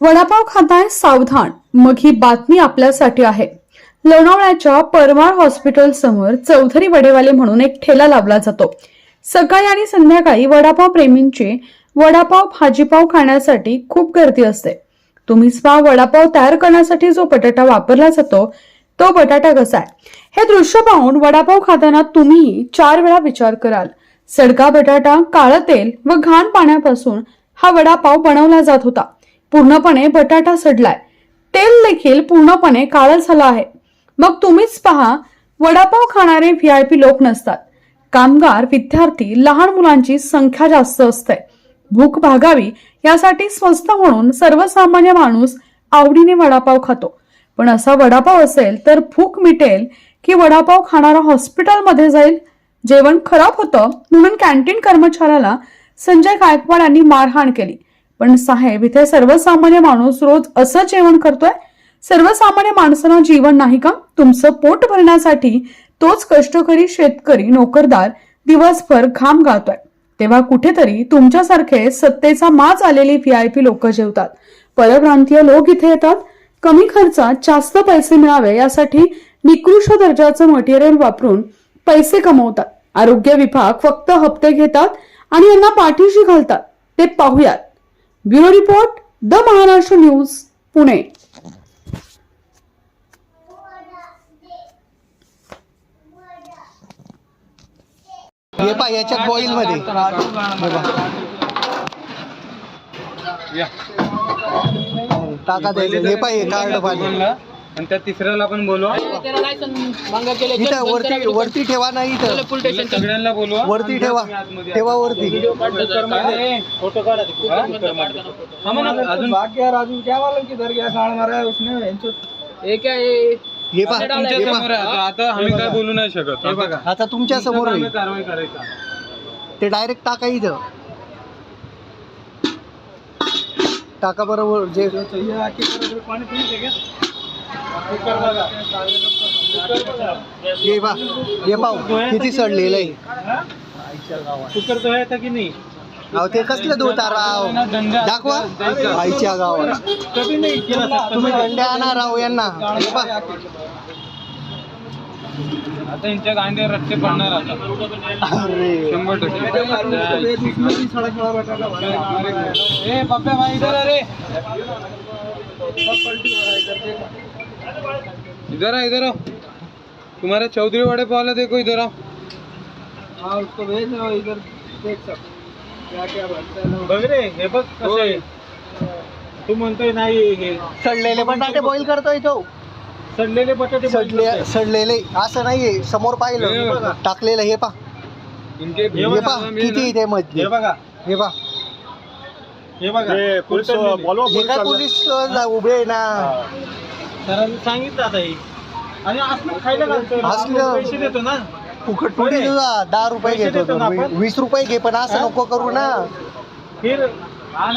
वडापाव खाताय सावधान. मग ही बातमी आपल्यासाठी आहे. लोणावळ्याच्या परमार हॉस्पिटल समोर चौधरी वडेवाले म्हणून एक ठेला लावला जातो. सकाळी आणि संध्याकाळी वडापाव प्रेमींची वडापाव भाजीपाव खाण्यासाठी खूप गर्दी असते. तुम्ही स्पा वडापाव तयार करण्यासाठी जो बटाटा वापरला जातो तो बटाटा कसा आहे? हे दृश्य पाहून वडापाव खाताना तुम्ही चार वेळा विचार कराल. सडका बटाटा काळं तेल व घाण पाण्यापासून हा वडापाव बनवला जात होता. पूर्णपणे बटाटा सडलाय. तेल देखील पूर्णपणे काळं झालं आहे. मग तुम्हीच पहा वडापाव खाणारे व्ही आय पी लोक नसतात. कामगार विद्यार्थी लहान मुलांची संख्या जास्त असते. भूक भागावी यासाठी स्वस्त म्हणून सर्वसामान्य माणूस आवडीने वडापाव खातो. पण असा वडापाव असेल तर भूक मिटेल की वडापाव खाणारा हॉस्पिटलमध्ये जाईल? जेवण खराब होतं म्हणून कॅन्टीन कर्मचाऱ्याला संजय गायकवाड यांनी मारहाण केली. पण साहेब इथे सर्वसामान्य माणूस रोज असं जेवण करतोय? सर्वसामान्य माणसांना जीवन नाही का? तुमचं पोट भरण्यासाठी तोच कष्टकरी शेतकरी नोकरदार दिवसभर घाम गाळतोय. तेव्हा कुठेतरी तुमच्यासारखे सत्तेचा माज आलेली व्ही आय पी लोक जेवतात. परप्रांतीय लोक इथे येतात. कमी खर्चात जास्त पैसे मिळावे यासाठी निकृष्ट दर्जाचं मटेरियल वापरून पैसे कमवतात. आरोग्य विभाग फक्त हप्ते घेतात आणि यांना पाठीशी घालतात. ते पाहूयात. Bureau report the Maharashtra news Pune. हे पा याच्यात बॉईल मध्ये. या. टाका द्यायचं हे पा हे कार्ड बोलला. आणि त्या तिसऱ्याला पण बोलवा इथं वरती वरती ठेवा ना इथं. सगळ्यांना बोलवा. वरती ठेवा. ठेवा वरती. फोटो काढा अजून हे हे तुमच्यासमोर आहे. आता आता आम्ही काय बोलू नाही शकत. हे बघा. आता तुमच्यासमोर आम्ही आहे. कारवाई करायचा. ते डायरेक्ट टाका इथं. टाका बरोबर जे हे पा हे पाहू किती सडलेलं आहे कुकर तो आहे की नाही अहो ते कसलं धुता राव? दाखवा. आईच्या गावात. कधी नाही केला तुम्ही दंडे आणा राव यांना. हे पहा. आता यांच्या गांडे रस्ते पडणार आता शंभर टक्के ए पप्प्या भाई इधर आ इधर आ इधर आओ। तुम्हारे चौधरी वड़े पाव देखो इधर आओ। बघ रे हे बघ कसं आहे. तू म्हणतोय नाही हे सडलेले बटाटे बॉईल करतोय तो. सडलेले बटाटे सडले सडलेले असं नाहीये समोर हे पाहिलं बघा. टाकलेलं हे पा. इनके हे पा किती आहे ते मध्ये हे बघा. हे पा. हे बघा. पोलीस हे काय पोलीस अं, उभे आहे ना. सरांनी सांगितलं आता हे. आणि असलं खायला घालतोय. ना, असलं- आपण पैसे देतो ना. फुकट थोडी तुझा दहा रुपये पैसे घेतो देतो ना तो. आपण. वीस रुपये घे पण असं नको करू ना. फिर.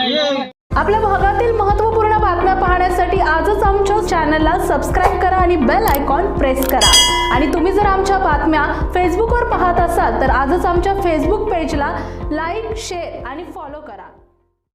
ये. आपल्या भागातील महत्त्वपूर्ण बातम्या पाहण्यासाठी आजच आमच्या चॅनलला सबस्क्राईब करा आणि बेल आयकॉन प्रेस करा. आणि तुम्ही जर आमच्या बातम्या फेसबुकवर पाहत असाल तर आजच आमच्या फेसबुक पेजला लाईक शेअर आणि फॉलो करा.